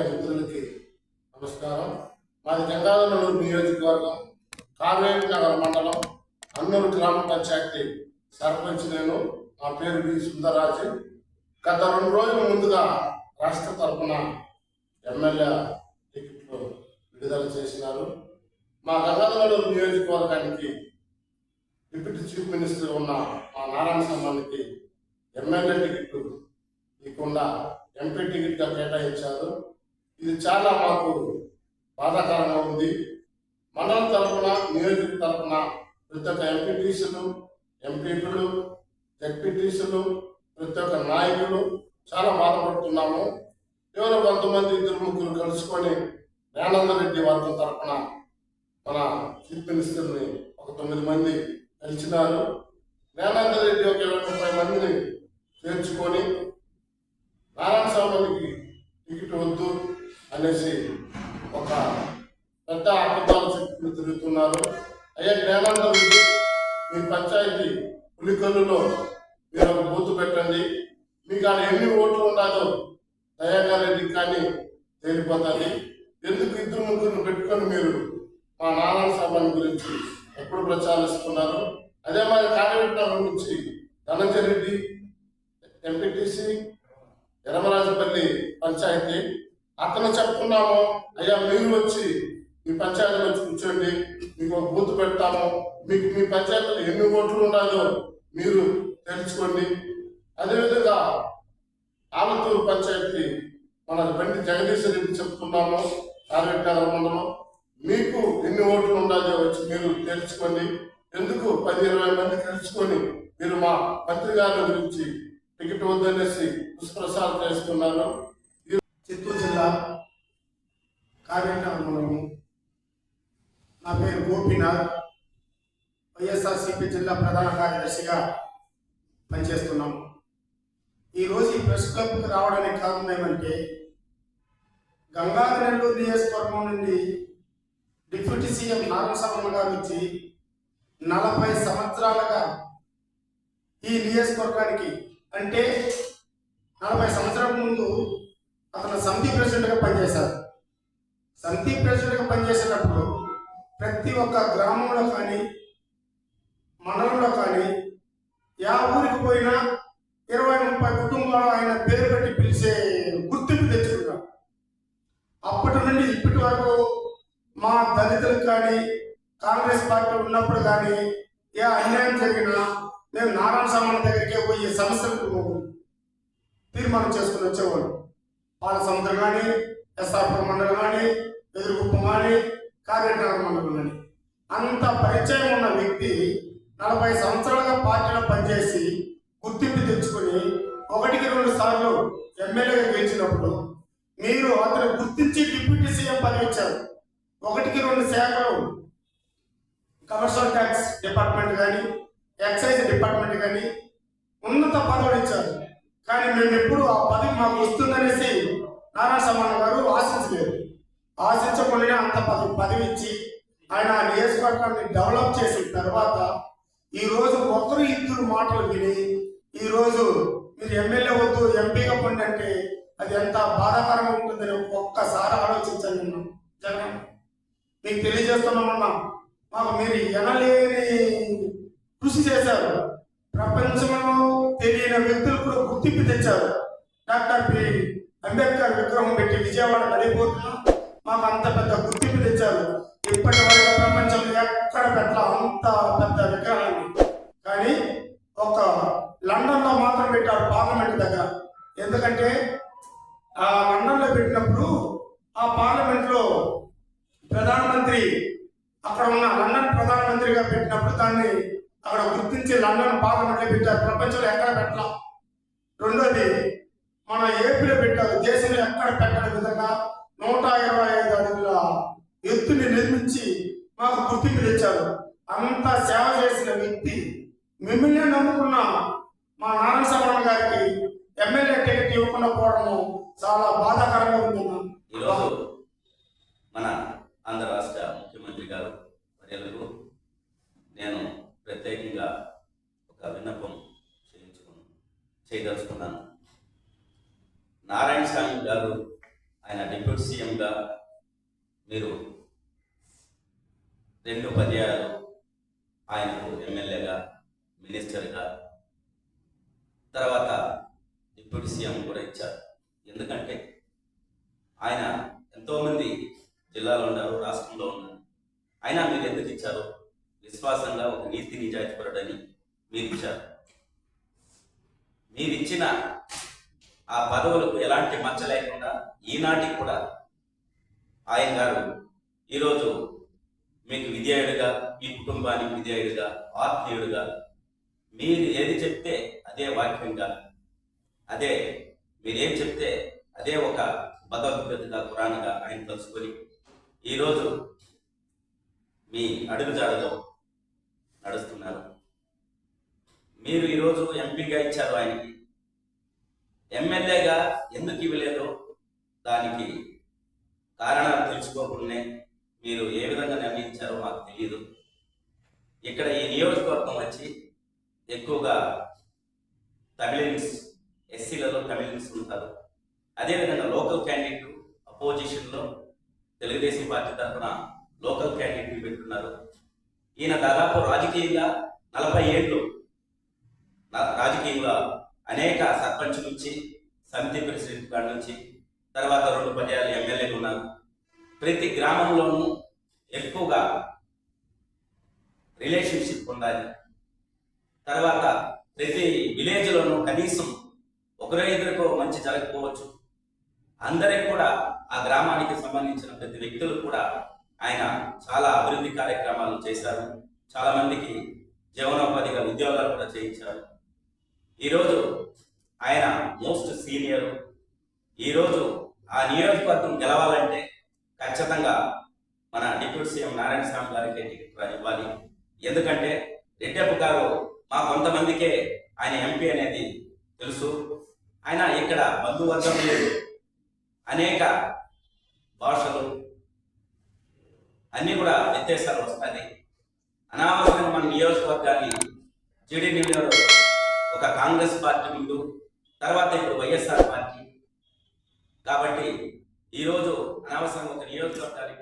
Media మిత్రులకి నమస్కారం. మాది గంగాధరనూరు నియోజకవర్గం కావేరి నగర మండలం అన్నూరు గ్రామ పంచాయతీ సర్పంచ్ నేను. నా పేరు బి సుందరరాజు. గత రెండు రోజుల ముందుగా రాష్ట్ర తరఫున ఎమ్మెల్యే టికెట్లు విడుదల చేసినారు. మా గంగాధరనూరు నియోజకవర్గానికి డిప్యూటీ చీఫ్ మినిస్టర్ ఉన్న మా నారాయణ సంబంధికి ఎమ్మెల్యే టికెట్ ఇవ్వకుండా ఎంపీ టికెట్గా కేటాయించారు. ఇది చాలా మాకు బాధాకరంగా ఉంది. మండలం తరఫున నియోజక తరఫున ప్రతి ఒక్క ఎంపీటీసీలు ఎంపీపీలు జడ్పీటీసీలు ప్రతి ఒక్క నాయకులు చాలా బాధపడుతున్నాము. ఎవరో కొంతమంది ఇద్దరు ముగ్గురు కలుసుకొని జ్ఞానంద రెడ్డి వర్గం తరఫున మన చీఫ్ మినిస్టర్ని ఒక తొమ్మిది మంది కలిసినారు. జ్ఞానంద రెడ్డి ఒక ఇరవై ముప్పై మందిని చేర్చుకొని నారాయణ స్వామికి టికెట్ వద్దు. అనేసి ఒక పెద్ద అబద్ధాల శక్తులు తిరుగుతున్నారు. అయ్యా జ్ఞానంద మీ పంచాయతీ పులికల్లులో మీరు ఒక బూత్ పెట్టండి. మీకు ఆడ ఎన్ని ఓట్లు ఉండాలో దయాగా రెడ్డి కానీ తేలిపోతుంది. ఎందుకు ఇద్దరు ముగ్గురు పెట్టుకొని మీరు మా నారాయణ స్వామి గురించి ఎప్పుడు ప్రచారిస్తున్నారు? అదే మరి కార్యకర్తల నుంచి ధనంజయ రెడ్డి ఎంపీటీసీ యనమరాజపల్లి పంచాయతీ అతను చెప్తున్నాము అయ్యా మీరు వచ్చి మీ పంచాయతీ వచ్చి కూర్చోండి మీకు ఒక బూత్ పెడతాము మీకు మీ పంచాయతీలో ఎన్ని ఓట్లు ఉన్నాయో మీరు తెలుసుకోండి. అదేవిధంగా ఆలతూరు పంచాయతీ మన బండి జగదీశ్వర రెడ్డి చెప్తున్నాము కార్యకర్తల మండలం మీకు ఎన్ని ఓట్లు ఉండాలో వచ్చి మీరు తెలుసుకోండి. ఎందుకు పది ఇరవై మంది తెలుసుకొని మీరు మా మంత్రి గారి గురించి టికెట్ వద్దనేసి దుష్ప్రసారం చేస్తున్నారు? గోపీనాథ్ వైఎస్ఆర్సీపీ జిల్లా ప్రధాన కార్యదర్శిగా పనిచేస్తున్నాం. ఈరోజు ఈ ప్రెస్ క్లబ్కి రావడానికి కారణం ఏమంటే గంగాధర నెల్లూరు నియోజకవర్గం నుండి డిప్యూటీ సీఎం నారాయణ గారు వచ్చి నలభై సంవత్సరాలుగా ఈ నియోజకవర్గానికి అంటే నలభై సంవత్సరాల ముందు అతను సమితి ప్రెసిడెంట్గా పనిచేశారు. సమితి ప్రెసిడెంట్గా పనిచేసేటప్పుడు ప్రతి ఒక్క గ్రామంలో కానీ మండలంలో కానీ యా ఊరికి పోయినా ఇరవై ముప్పై కుటుంబాలు ఆయన పేరు పెట్టి పిలిచే గుర్తింపు తెచ్చుకున్నారు అప్పటి నుండి ఇప్పటి వరకు మా దళితులకు కానీ కాంగ్రెస్ పార్టీ ఉన్నప్పుడు కానీ ఏ అన్యాయం జరిగినా మేము నారాయణ సామాన్ దగ్గరికే పోయి సమస్యలకు తీర్మానం చేసుకుని వచ్చేవాళ్ళు పాల సముద్రం కానీ ఎస్ఆర్పురం మండలం కానీ ఎదురుగుప్పం కానీ కాకినాడ మండలం కానీ అంత పరిచయం ఉన్న వ్యక్తి నలభై సంవత్సరాలుగా పార్టీలో పనిచేసి గుర్తింపు తెచ్చుకొని ఒకటికి రెండు సార్లు ఎమ్మెల్యేగా గెలిచినప్పుడు మీరు అతను గుర్తించి డిప్యూటీ సీఎం పదవి ఇచ్చారు. ఒకటికి రెండు శాఖలు కమర్షియల్ ట్యాక్స్ డిపార్ట్మెంట్ కానీ ఎక్సైజ్ డిపార్ట్మెంట్ కానీ ఉన్నత పదవులు ఇచ్చారు. కానీ మేము ఎప్పుడు ఆ పదవి మాకు వస్తుందనేసి నారాయణ సమాన్ గారు ఆశించలేదు. ఆశించకుండానే అంత పదవి పదవి ఇచ్చి ఆయన ఆ నియోజకవర్గాన్ని డెవలప్ చేసిన తర్వాత ఈరోజు ఒకరు ఇద్దరు మాటలు విని ఈరోజు మీరు ఎమ్మెల్యే వద్దు ఎంపీగా పొండి అంటే అది ఎంత బాధాకరంగా ఉంటుందని ఒక్కసారి ఆలోచించండి జగన్ మీకు తెలియజేస్తున్నామన్నా మాకు మీరు ఎనలేని కృషి చేశారు. ప్రపంచంలో తెలియని వ్యక్తులు కూడా గుర్తింపు తెచ్చారు. Doctor P. అంబేద్కర్ విగ్రహం పెట్టి విజయవాడ నడిపోతున్నాం మాకు అంత పెద్ద గుర్తింపు తెచ్చారు. ఇప్పటి వరకు ప్రపంచంలో ఎక్కడ పెట్టాల అంత పెద్ద విగ్రహాన్ని కానీ ఒక లండన్లో మాత్రం పెట్టారు పార్లమెంట్ దగ్గర. ఎందుకంటే ఆ లండన్లో పెట్టినప్పుడు ఆ పార్లమెంట్లో ప్రధానమంత్రి అక్కడ ఉన్న లండన్ ప్రధానమంత్రిగా పెట్టినప్పుడు దాన్ని అక్కడ గుర్తించి లండన్ పార్లమెంట్లో పెట్టారు. ప్రపంచంలో ఎక్కడ పెట్టాల? రెండోది మన ఏపీలో పెట్టారు. దేశంలో ఎక్కడ పెట్టని విధంగా నూట ఇరవై ఐదు అడుగుల ఎత్తుని నిర్మించి మాకు గుర్తింపు తెచ్చారు. అంత సేవ చేసిన వ్యక్తి మిమ్మల్ని నమ్ముకున్న మా నారాయణ సవరణ గారికి ఎమ్మెల్యే టికెట్ ఇవ్వకుండా పోవడము చాలా బాధాకరంగా ఉందన్నా ఈరోజు మన ఆంధ్ర రాష్ట్ర ముఖ్యమంత్రి గారు వర్యులకు నేను ప్రత్యేకంగా ఒక విన్నపం చేయించుకున్నాను చేయదలుచుకున్నాను. నారాయణ స్వామి గారు ఆయన డిప్యూటీ సీఎంగా మీరు రెండు పర్యాయాలు ఆయనకు ఎమ్మెల్యేగా మినిస్టర్గా. తర్వాత డిప్యూటీ సీఎం కూడా ఇచ్చారు. ఎందుకంటే ఆయన ఎంతోమంది జిల్లాలో ఉన్నారు రాష్ట్రంలో ఉన్నారు. అయినా మీరు ఎందుకు ఇచ్చారు? విశ్వాసంగా ఒక నీతి నిజాయితీపరుడని మీరు ఇచ్చారు. మీరు ఇచ్చిన ఆ పదవులకు ఎలాంటి మచ్చ లేకుండా ఈనాటికి కూడా ఆయన గారు ఈరోజు మీకు విధేయుడిగా మీ కుటుంబానికి విధేయుడిగా ఆత్మీయుడుగా మీరు ఏది చెప్తే అదే వాక్యంగా అదే మీరేం చెప్తే అదే ఒక భగవద్గీతగా పురాణగా ఆయన తెలుసుకొని ఈరోజు మీ అడుగుజాడలో నడుస్తున్నారు. మీరు ఈరోజు ఎంపీగా ఇచ్చారు ఆయనకి. ఎమ్మెల్యేగా ఎందుకు ఇవ్వలేదో దానికి కారణాలు తెలుసుకోకుండానే మీరు ఏ విధంగా నిర్ణయించారో మాకు తెలియదు ఇక్కడ ఈ నియోజకవర్గం వచ్చి ఎక్కువగా తమిళన్స్ ఎస్సీలలో తమిళన్స్ ఉంటారు. అదేవిధంగా లోకల్ క్యాండిడేట్ అపోజిషన్లో తెలుగుదేశం పార్టీ తరఫున లోకల్ క్యాండిడేట్ని పెట్టున్నారు. ఈయన దాదాపు రాజకీయంగా నలభై ఏళ్ళు రాజకీయంగా అనేక సర్పంచ్ నుంచి సమితి ప్రెసిడెంట్ కాడి నుంచి తర్వాత రెండు పర్యాలు ఎమ్మెల్యేలు ఉన్నారు. ప్రతి గ్రామంలోనూ ఎక్కువగా రిలేషన్షిప్ ఉండాలి. తర్వాత ప్రతి విలేజ్లోనూ కనీసం ఒకరో ఇద్దరికో మంచి జరగకపోవచ్చు. అందరికి కూడా ఆ గ్రామానికి సంబంధించిన ప్రతి వ్యక్తులు కూడా ఆయన చాలా అభివృద్ధి కార్యక్రమాలు చేశారు. చాలా మందికి జీవనోపాధిగా ఉద్యోగాలు కూడా చేయించారు. ఈరోజు ఆయన మోస్ట్ సీనియర్. ఈరోజు ఆ నియోజకవర్గం గెలవాలంటే ఖచ్చితంగా మన డిప్యూటీ సీఎం నారాయణ స్వామి గారికి టికెట్ ఇవ్వాలి. ఎందుకంటే రెడ్డప్ప గారు మా కొంతమందికే ఆయన ఎంపీ అనేది తెలుసు. ఆయన ఇక్కడ బంధువర్గం లేదు. అనేక భాషలు అన్నీ కూడా వ్యత్యాసాలు వస్తాయి. అనావసరంగా మన నియోజకవర్గాన్ని టీడీపీలో ఒక కాంగ్రెస్ పార్టీ ముందు తర్వాత ఇప్పుడు వైఎస్ఆర్ పార్టీ. కాబట్టి ఈరోజు అనవసరంగా ఒక నియోజకవర్గాన్ని పోగొట్టుకోవడం